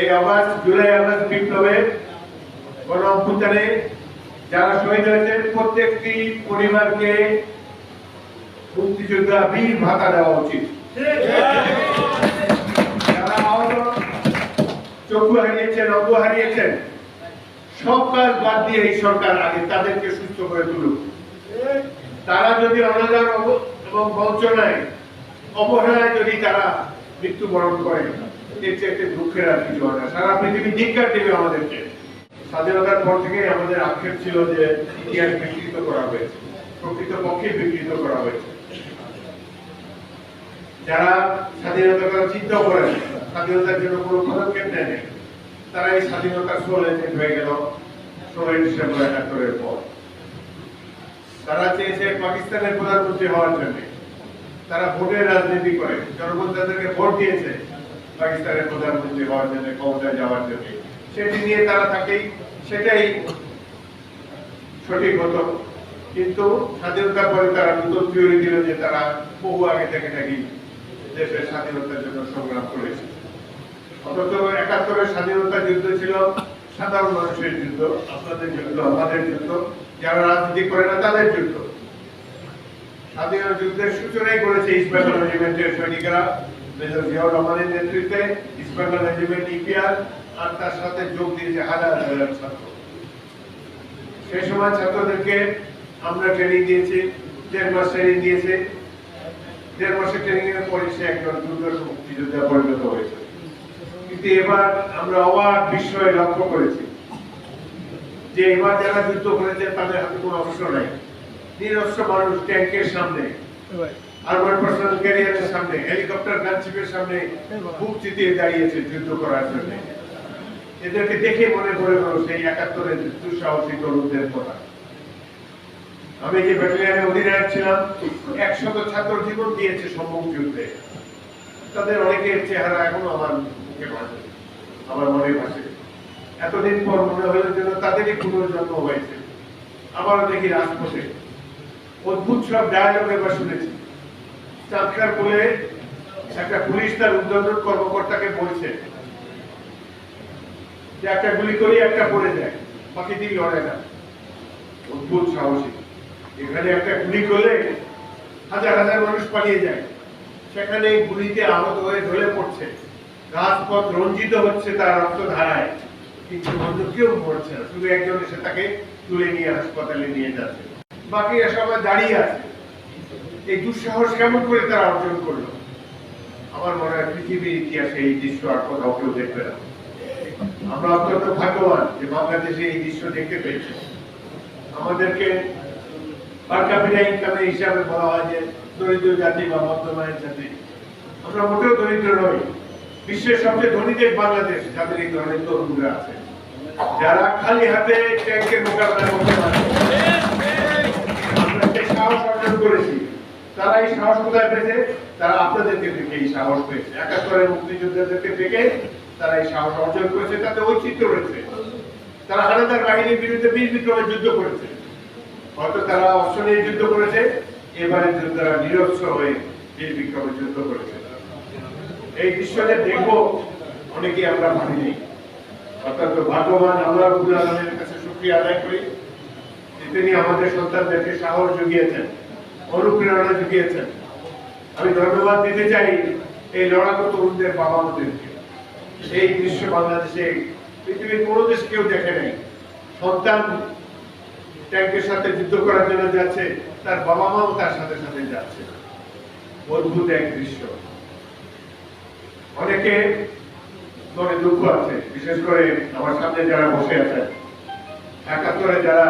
এই জুলাই বিপ্লবে অভ্যুত্থানে যারা শহীদ হয়েছেন প্রত্যেকটি পরিবারকে মুক্তিযোদ্ধা বীর ভাতা দেওয়া উচিত। চক্ষু হারিয়েছেন অঙ্গ হারিয়েছেন, সব কাজ বাদ দিয়ে এই সরকার আগে তাদেরকে সুস্থ করে তুলুক। তারা যদি অনাদার এবং বঞ্চনায়, অবহেলায় যদি তারা মৃত্যুবরণ করে এর চেয়ে দুঃখের আর কিছু হয় না। সারা পৃথিবী ধিক্কার দেবে আমাদেরকে। স্বাধীনতার পর থেকে আমাদের আক্ষেপ ছিল যে ইতিহাস বিকৃত করা হয়েছে। বিকৃত করা হয়েছে। যারা করেন স্বাধীনতার জন্য কোনো পদক্ষেপ নেয় নাই, তারা এই হয়ে গেল ষোলোই ডিসেম্বর একাত্তরের পর। তারা চেয়েছে পাকিস্তানের প্রধানমন্ত্রী হওয়ার জন্য। তারা ভোটের রাজনীতি করে জনগণ তাদেরকে ভোট দিয়েছে। পাকিস্তানের প্রধানমন্ত্রী হওয়ার জন্য ক্ষমতায় যাওয়ার জন্য। সেটি নিয়ে তারা থাকেই, সেটাই সঠিক হতো। কিন্তু স্বাধীনতার পরে তারা নতুন থিওরি দিল যে তারা বহু আগে থেকে নাকি দেশের স্বাধীনতার জন্য সংগ্রাম করেছে। অথচ একাত্তরের স্বাধীনতা যুদ্ধ ছিল সাধারণ মানুষের যুদ্ধ, আপনাদের যুদ্ধ, আমাদের যুদ্ধ, যারা রাজনীতি করে না তাদের যুদ্ধ। স্বাধীনতা যুদ্ধের সূচনাই করেছে ইস্ট বেঙ্গল রেজিমেন্টের সৈনিকরা। মেজর জিয়াউর রহমানের নেতৃত্বে ইস্ট বেঙ্গল রেজিমেন্ট ইপিআর আর তার সাথে যোগ দিয়েছে হাজার হাজার ছাত্র সেই সময় ছাত্রদেরকে আমরা ট্রেনিং দিয়েছি দেড় মাস ট্রেনিং দিয়েছে দেড় মাসের ট্রেনিং এর পরে সে একজন দুর্দর্শ মুক্তিযোদ্ধা পরিণত হয়েছে কিন্তু এবার আমরা অবাক বিস্ময়ে লক্ষ্য করেছি যে এবার যারা যুদ্ধ করেছে তাদের হাতে কোনো অস্ত্র নাই নিরস্ত্র মানুষ ট্যাঙ্কের সামনে আর্মার পার্সোনাল ক্যারিয়ারের সামনে, হেলিকপ্টার গানচিপের সামনে বুক চিতিয়ে দাঁড়িয়েছে যুদ্ধ করার জন্য। এদেরকে দেখে মনে পড়ে গেল সেই একাত্তরের দুঃসাহসী তরুণদের কথা। আমি যে ব্যাটালিয়ানের অধিনায়ক ছিলাম, একশত ছাত্র জীবন দিয়েছে সম্মুখ যুদ্ধে। তাদের অনেকের চেহারা এখনও আমার মুখে আমার মনে ভাসে। এতদিন পর মনে হলো যেন তাদেরই পুনর্জন্ম হয়েছে। আবারও দেখি রাজপথে। অদ্ভুত সব ডায়লগ এবার শুনেছি। চাঁদকার বলে একটা পুলিশ তার উদ্বোধন কর্মকর্তাকে বলছে যে একটা গুলি করি একটা পড়ে যায়, বাকি দিন লড়ে না। অদ্ভুত সাহসী। এখানে একটা গুলি করলে হাজার হাজার মানুষ পালিয়ে যায়। সেখানে এই গুলিতে আহত হয়ে ঢলে পড়ছে। রাজপথ রঞ্জিত হচ্ছে তার রক্ত ধারায় কিন্তু অন্য কেউ মরছে না, শুধু একজন এসে তাকে তুলে নিয়ে হাসপাতালে নিয়ে যাচ্ছে। বাকি সবাই দাঁড়িয়ে আছে। এই দুঃসাহস কেমন করে তারা অর্জন করল? আমার মনে হয় পৃথিবীর ইতিহাসে এই দৃশ্য আর কোথাও কেউ দেখবে না। আমরা অত্যন্ত ভাগ্যবান যে বাংলাদেশে এই দৃশ্য দেখতে পেয়েছি। আমাদেরকে ইনকামের হিসাবে বলা হয় যে দরিদ্র জাতি বা মধ্যমায়ের জাতি। আমরা মোটেও দরিদ্র নই। বিশ্বের সবচেয়ে ধনী দেশ বাংলাদেশ, যাদের এই ধরনের তরুণরা আছে। যারা খালি হাতে ট্যাঙ্কের মোকাবেলা করতে পারে তারা এই সাহস কোথায় পেয়েছে? তারা আপনাদেরকে দেখে এই সাহস পেয়েছে। একাত্তরের মুক্তিযোদ্ধাদেরকে দেখে তারা এই সাহস অর্জন করেছে। তাতে ঐচিত্য রয়েছে। তারা হানাদার বাহিনীর বিরুদ্ধে বীর বিক্রমে যুদ্ধ করেছে। হয়তো তারা অস্ত্র নিয়ে যুদ্ধ করেছে। এবারে যোদ্ধারা নিরস্ত্র হয়ে বীর বিক্রমে যুদ্ধ করেছে। এই দৃশ্যটা দেখব, অনেকেই আমরা মানিনি। অর্থাৎ ভাগ্যবান আমরা রবুল আলমের কাছে শুক্রিয়া আদায় করি তিনি আমাদের সন্তানদেরকে সাহস জুগিয়েছেন। অনুপ্রেরণা জুগিয়েছেন। আমি ধন্যবাদ দিতে চাই এই লড়াকু তরুণদের বাবা মাদেরকে এই দৃশ্য বাংলাদেশে পৃথিবীর কোনো দেশ কেউ দেখে নাই। সন্তান ট্যাঙ্কের সাথে যুদ্ধ করার জন্য যাচ্ছে, তার বাবা মাও তার সাথে সাথে যাচ্ছে। অদ্ভুত এক দৃশ্য। অনেকে মনে দুঃখ আছে, বিশেষ করে আমার সামনে যারা বসে আছেন, একাত্তরে যারা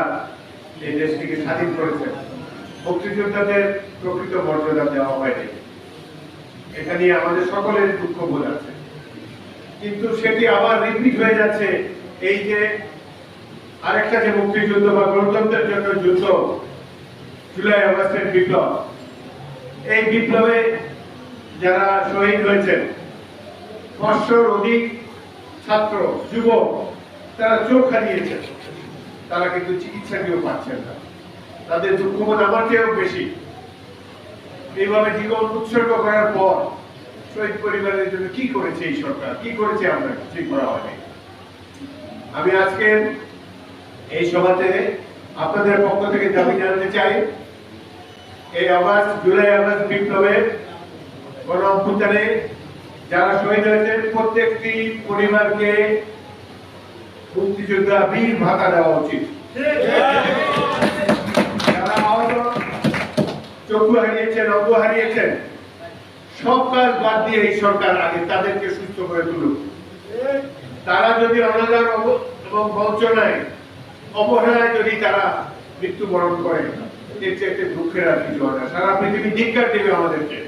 এই দেশটিকে স্বাধীন করেছেন মুক্তিযোদ্ধাদের প্রকৃত মর্যাদা দেওয়া হয়নি। এখানে আমাদের সকলের দুঃখ বোধ আছে। কিন্তু সেটি আবার রিপিট হয়ে যাচ্ছে। এই যে আরেকটা যে মুক্তিযুদ্ধ বা গণতন্ত্রের জন্য যুদ্ধ জুলাই আগস্টের বিপ্লব, এই বিপ্লবে যারা শহীদ হয়েছেন, পাঁচশোর অধিক ছাত্র, যুবক, তারা চোখ হারিয়েছেন। তারা কিন্তু চিকিৎসা কেউ পাচ্ছেন না। তাদের দুঃখবোধ আমার চেয়েও বেশি? এইভাবে জীবন উৎসর্গ করার পর শহীদ পরিবারের জন্য কি করেছে এই সরকার? কি করেছে আমরা কিছুই করা হয়নি। আমি আজকে এই সভাতে আপনাদের পক্ষ থেকে দাবি জানাতে চাই, এই আগস্ট, জুলাই, আগস্ট বিপ্লবের গণ অভ্যুত্থানে যারা শহীদ হয়েছেন প্রত্যেকটি পরিবারকে মুক্তিযোদ্ধা বীর ভাতা দেওয়া উচিত। চক্ষু হারিয়েছেন অঙ্গ হারিয়েছেন। সব কাজ বাদ দিয়ে এই সরকার আগে তাদেরকে সুস্থ করে তুলুক। তারা যদি অনাদার এবং বঞ্চনায় অবহেলায় যদি তারা মৃত্যুবরণ করে, এর চেয়ে দুঃখের আর কিছু হয় না। সারা পৃথিবী ধিক্ষার দেবে আমাদেরকে।